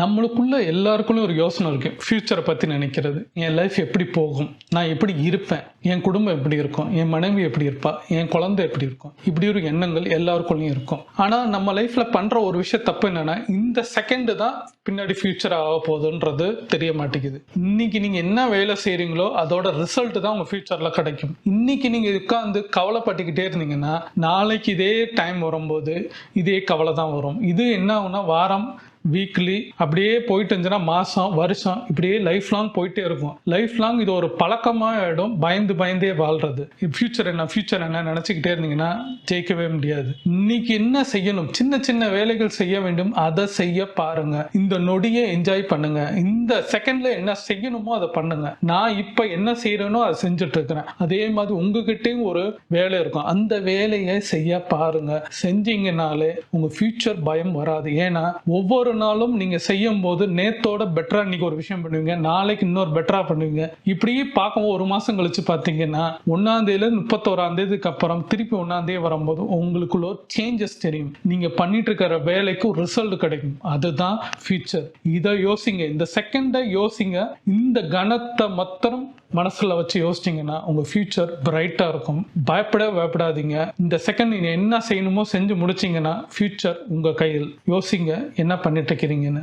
நம்மளுக்குள்ள எல்லாருக்குள்ளேயும் ஒரு யோசனை இருக்கும் ஃப்யூச்சரை பற்றி நினைக்கிறது. என் லைஃப் எப்படி போகும்? நான் எப்படி இருப்பேன்? என் குடும்பம் எப்படி இருக்கும்? என் மனைவி எப்படி இருப்பா? என் குழந்தை எப்படி இருக்கும்? இப்படி ஒரு எண்ணங்கள் எல்லாருக்குள்ளேயும் இருக்கும். ஆனால் நம்ம லைஃப்பில் பண்ணுற ஒரு விஷயம் தப்பு என்னென்னா இந்த செகண்டு தான் பின்னாடி ஃப்யூச்சர் ஆக போகுதுன்றது தெரிய மாட்டேங்குது. இன்னைக்கு நீங்கள் என்ன வேலை செய்கிறீங்களோ அதோட ரிசல்ட் தான் உங்கள் ஃப்யூச்சரில் கிடைக்கும். இன்னைக்கு நீங்கள் உட்காந்து கவலைப்பட்டுக்கிட்டே இருந்தீங்கன்னா நாளைக்கு இதே டைம் வரும்போது இதே கவலை தான் வரும். இது என்ன ஆகுனா வாரம் வீக்லி அப்படியே போயிட்டு இருந்துச்சுன்னா மாதம் வருஷம் இப்படியே லைஃப் லாங் போயிட்டே இருக்கும். லைஃப் லாங் இது ஒரு பழக்கமாக ஆகிடும் பயந்து பயந்தே வாழ்றது. ஃபியூச்சர் என்ன ஃபியூச்சர் என்ன நினச்சிக்கிட்டே இருந்தீங்கன்னா ஜெயிக்கவே முடியாது. இன்னைக்கு என்ன செய்யணும்? சின்ன சின்ன வேலைகள் செய்ய வேண்டும். அதை செய்ய பாருங்க. இந்த நொடியை என்ஜாய் பண்ணுங்க. இந்த செகண்ட்ல என்ன செய்யணுமோ அதை பண்ணுங்க. நான் இப்போ என்ன செய்யறேனோ அதை செஞ்சுட்டு இருக்கிறேன் அதே மாதிரி உங்ககிட்டயும் ஒரு வேலை இருக்கும். அந்த வேலையை செய்ய பாருங்க. செஞ்சீங்கனாலே உங்க ஃபியூச்சர் பயம் வராது. ஏன்னா ஒவ்வொரு நாளும் நீங்க செய்யும் போது நேத்தோட பெட்டரா இன்னைக்கு ஒரு விஷயம் பண்ணுவீங்க நாளைக்கு இன்னொரு பெட்டரா பண்ணுவீங்க. இப்படி பார்க்கும்போது ஒரு மாசம் கழிச்சு பார்த்தீங்கன்னா ஒன்னாம் தேதியில முப்பத்தோராம் தேதிக்கு அப்புறம் திருப்பி ஒன்னாம் தேதி வரும்போது உங்களுக்குள்ள ஒரு சேஞ்சஸ் தெரியும். நீங்க பண்ணிட்டு இருக்கிற வேலைக்கு ஒரு ரிசல்ட் கிடைக்கும். அதுதான் ஃபியூச்சர் இதை யோசிங்க. இந்த செகண்டை யோசிங்க. இந்த கணத்தை மத்திரம் மனசுல வச்சு யோசிச்சிங்கன்னா உங்க ஃபியூச்சர் பிரைட்டா இருக்கும். பயப்பட பயப்படாதீங்க. இந்த செகண்ட் நீங்க என்ன செய்யணுமோ செஞ்சு முடிச்சீங்கன்னா ஃபியூச்சர் உங்க கையில். யோசிங்க. என்ன பண்ணி பண்ணிட்டு இருக்கிறீங்கன்னு